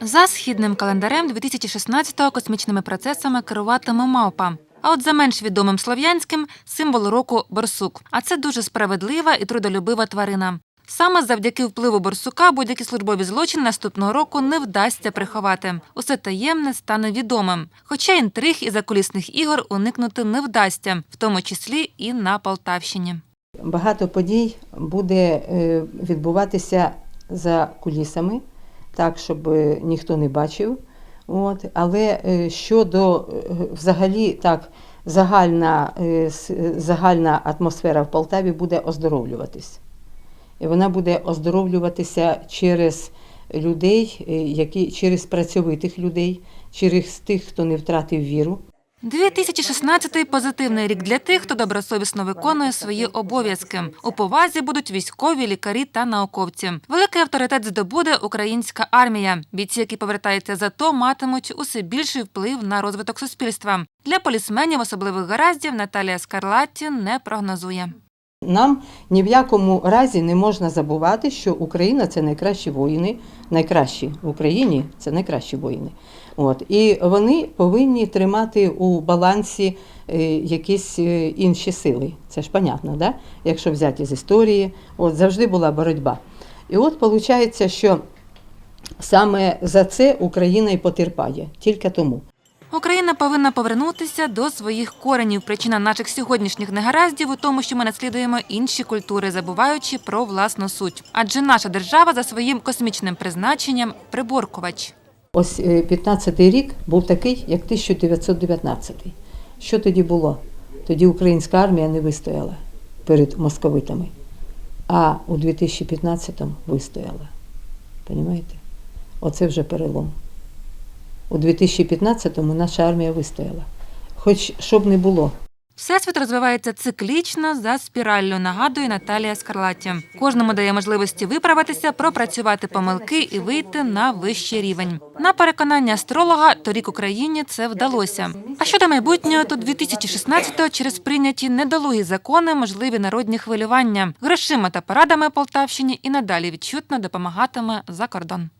За східним календарем 2016-го космічними процесами керуватиме мавпа. А от за менш відомим слов'янським символ року борсук. А це дуже справедлива і трудолюбива тварина. Саме завдяки впливу борсука будь-які службові злочини наступного року не вдасться приховати. Усе таємне стане відомим. Хоча інтриг і закулісних ігор уникнути не вдасться, в тому числі і на Полтавщині. Багато подій буде е, відбуватися за кулісами, так, щоб ніхто не бачив. От. Але е, щодо е, взагалі так, загальна, е, загальна атмосфера в Полтаві буде оздоровлюватись. І вона буде оздоровлюватися через людей, які, через працьовитих людей, через тих, хто не втратив віру. 2016-й – позитивний рік для тих, хто добросовісно виконує свої обов'язки. У повазі будуть військові, лікарі та науковці. Великий авторитет здобуде українська армія. Бійці, які повертаються за то, матимуть усе більший вплив на розвиток суспільства. Для полісменів особливих гараздів Наталія Скарлатті не прогнозує. Нам ні в якому разі не можна забувати, що Україна це найкращі воїни, найкращі в Україні це найкращі воїни. От і вони повинні тримати у балансі е, якісь е, інші сили. Це ж понятно, да? якщо взяти з історії, от завжди була боротьба. І от виходить, що саме за це Україна і потерпає, тільки тому. Україна повинна повернутися до своїх коренів. Причина наших сьогоднішніх негараздів у тому, що ми наслідуємо інші культури, забуваючи про власну суть. Адже наша держава за своїм космічним призначенням приборкувач. Ось 15-й рік був такий, як 1919. Що тоді було? Тоді українська армія не вистояла перед московитами, а у 2015-му вистояла. Понімаєте? Оце вже перелом. У 2015-му наша армія вистояла. Хоч що б не було, Всесвіт розвивається циклічно за спіраллю, нагадує Наталія Скарлатті. Кожному дає можливості виправитися, пропрацювати помилки і вийти на вищий рівень. На переконання астролога, торік Україні це вдалося. А щодо майбутнього, то 2016-го через прийняті недолугі закони можливі народні хвилювання. Грошима та порадами Полтавщині і надалі відчутно допомагатиме за кордон.